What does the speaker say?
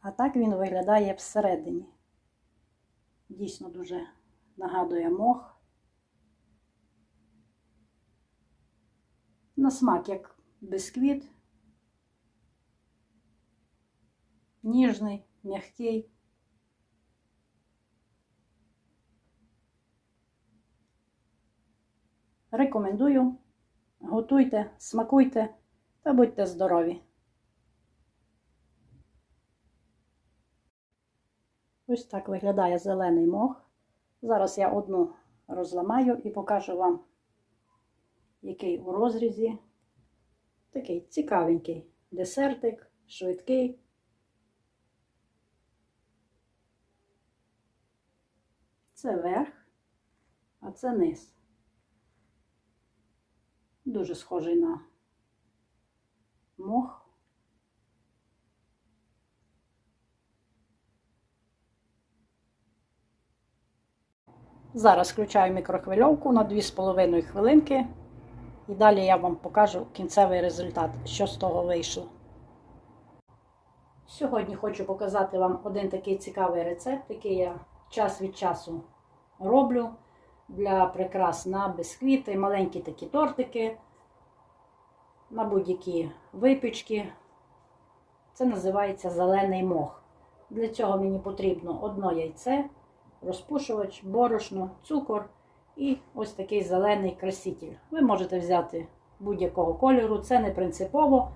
А так він виглядає всередині. Дійсно дуже нагадує мох. На смак як бисквіт. Ніжний, м'який. Рекомендую. Готуйте, смакуйте та будьте здорові. Ось так виглядає зелений мох. Зараз я одну розламаю і покажу вам, який у розрізі. Такий цікавенький десертик, швидкий. Це верх, а це низ. Дуже схожий на мох. Зараз включаю мікрохвильовку на 2,5 хвилинки. І далі я вам покажу кінцевий результат, що з того вийшло. Сьогодні хочу показати вам один такий цікавий рецепт, який я час від часу роблю для прикрас на бисквіти, маленькі такі тортики, на будь-які випічки. Це називається зелений мох. Для цього мені потрібно одно яйце, розпушувач, борошно, цукор і ось такий зелений краситель. Ви можете взяти будь-якого кольору, це не принципово.